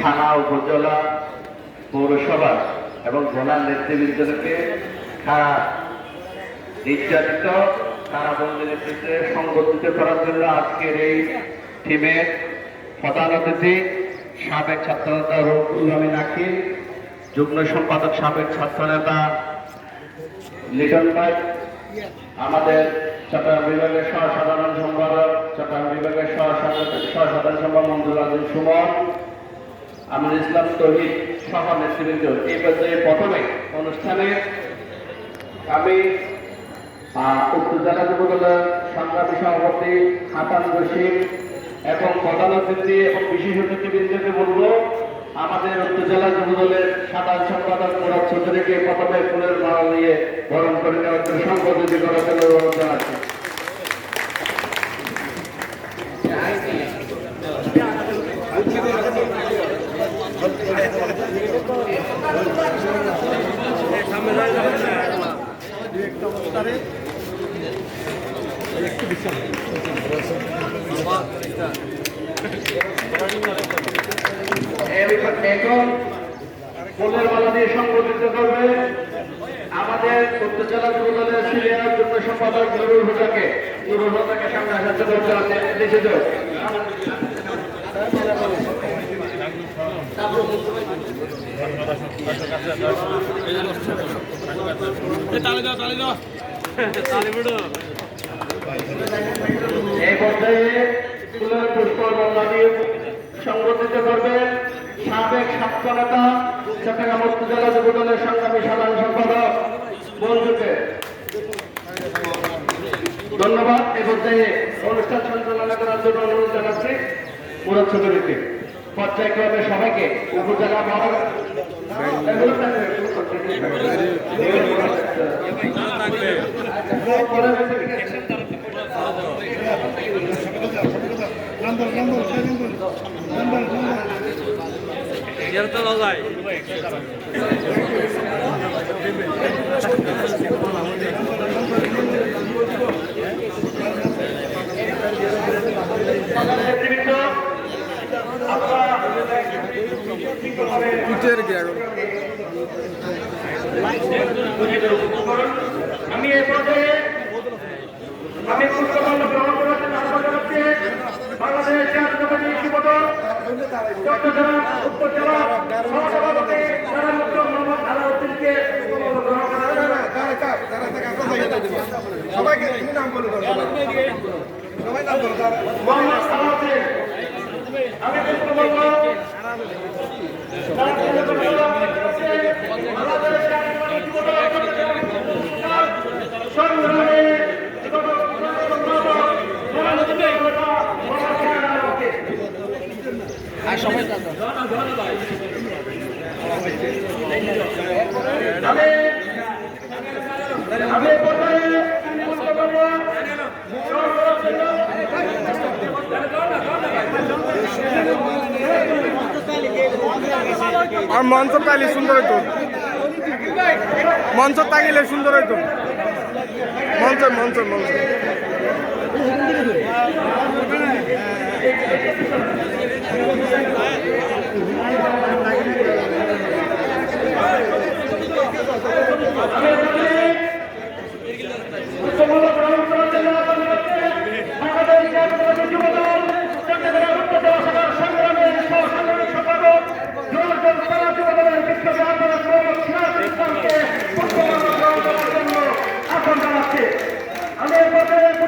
থানা উপজেলা পৌরসভা এবং জেলার নেতৃবৃন্দকে খারাপ নির্যাতিত, তারা বন্ধু নেতৃত্বে সংগঠিত করার জন্য আজকের এই টিমের প্রধান অতিথি, সাবেক ছাত্রনেতা রুহুল আমিন আখিল যুগ্ম সম্পাদক সাবেক ছাত্রনেতা লিটন ভাই, আমাদের চট্টগ্রাম বিভাগের সহসাধারণ সম্পাদক, চট্টগ্রাম বিভাগের সহসাধারণ সহসাধারণ সম্পাদক মঞ্জুর আজম সুমন আমির ইসলাম তহিদ সহ নেতৃবৃন্দ, এই পর্যায়ে প্রথমে অনুষ্ঠানে আমি উত্তর জেলা যুবদলের সংগ্রামী সভাপতি হাসান রশিদ এবং প্রধান অতিথি এবং বিশেষ অতিথিবৃন্দকে বলব, আমাদের উত্তর জেলা যুবদলের সাধারণ সম্পাদক মুরাদ চৌধুরীকে প্রথমে ফুলের মালা নিয়ে বরণ করে নেওয়ার জন্য সংবোধিত করার জন্য অনুরোধ জানাচ্ছি এখন ফুলের মালা দিয়ে সংগঠিত করবে আমাদের উত্তর জেলা যুবদলের সিনিয়র যুগ্ম সম্পাদক নুরুল হুদাকে নুরুল হুদাকে সামনে আসার জন্য অনুরোধ জানাচ্ছি। দেশে যাও। তালে দাও তালে দাও তালে বিড়ো এই পর্যায়ে ফুলের পুষ্প দিয়ে সংগঠিত করবে সাবেক ছাত্র নেতা চট্টগ্রাম উত্তর জেলা যুবদলের সংগ্রামী সাধারণ সম্পাদক মঞ্জুকে। ধন্যবাদ। এ পর্যায়ে অনুষ্ঠান সঞ্চালনা করার জন্য অনুরোধ জানাচ্ছি মুরাদ চৌধুরীকে পর্যায়ক্রমে সবাইকে উপজেলা বড় লগাই নেতৃবৃন্দ, আপনারা আমি এ পর্যায়ে আমি পুষ্পমাল্য গ্রহণ করার জন্য আহ্বান জানাচ্ছি বাংলাদেশ জাতীয়তাবাদী যুবদল চট্টগ্রাম উত্তর জেলা সহসভাপতি যারা মোহাম্মদ আলাউদ্দিনকে সবাইকে নাম বলে। সবাই নাম বলো তারা মোহাম্মদ আলাউদ্দিন আমি পুষ্পমাল্য সংগ্রামে আমি আমি প্রথমে পুষ্পমাল্য গ্রহণ করার জন্য আর মঞ্চ তাইলে সুন্দর হইতো। মঞ্চ তাকিলে সুন্দর হইতো। মঞ্চ মঞ্চ মঞ্চ। পুষ্পমাল্য গ্রহণ করার জন্য আহ্বান জানাচ্ছি বাংলাদেশ জাতীয়তাবাদী যুবদল চট্টগ্রাম উত্তর জেলা শাখার সংগ্রামের সহসাংগ্রামিক সম্পাদক জোরজন তারা যুবদলের বিপ্লবী আন্দোলন মোহাম্মদ সিরাজুল ইসলামকে পুষ্পমাল্য গ্রহণ করার জন্য আহ্বান জানাচ্ছি আমি এর মধ্যে পুষ্পমাল্য গ্রহণ করার জন্য আহ্বান জানাচ্ছি বাংলাদেশ জাতীয়তাবাদী যুবদল চট্টগ্রাম উত্তর জেলা শাখার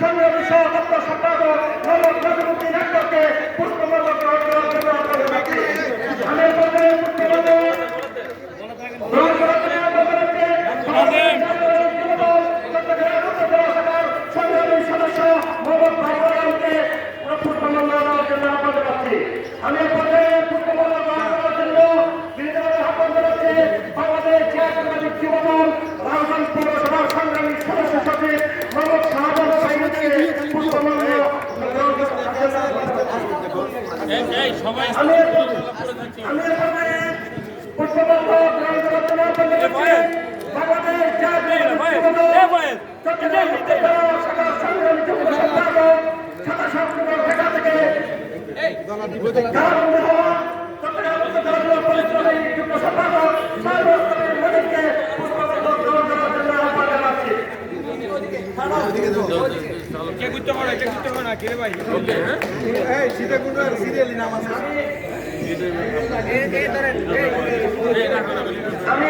সংগ্রামী সহদপ্ত সম্পাদক মোহাম্মদ নজরুদ্দিন আক্তারকে পুষ্পমাল্য গ্রহণ করার জন্য আহ্বান জানাচ্ছি আমি মধ্যে পুষ্পমাল্য গ্রহণ করার জন্য আহ্বান জানাচ্ছি বাংলাদেশ জাতীয়তাবাদী যুবদল রাউজান পৌরসভার সংগ্রামী সদস্য সচিব মোহাম্মদ শাহবাজ সাইদকে পুষ্পমাল্য আমি এখানে পুষ্পমাল্য গ্রহণ করার জন্য আপনাদের বাংলাদেশ জাতীয় যুবদল চট্টগ্রাম শাখা সংগ্রামী যুব সম্পাদক সাতাশ অক্টোবর ঢাকা থেকে কে করতে পারে কে করতে পারে না কে ভাই এই সিধা কোন সিরিয়ালি নাম আছে আমি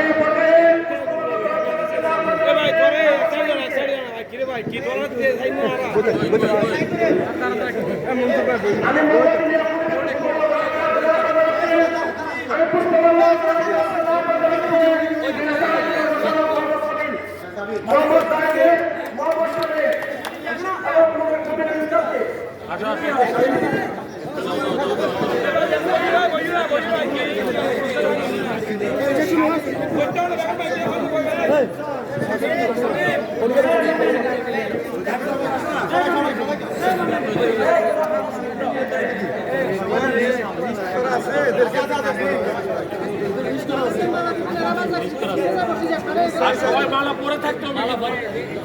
Hey!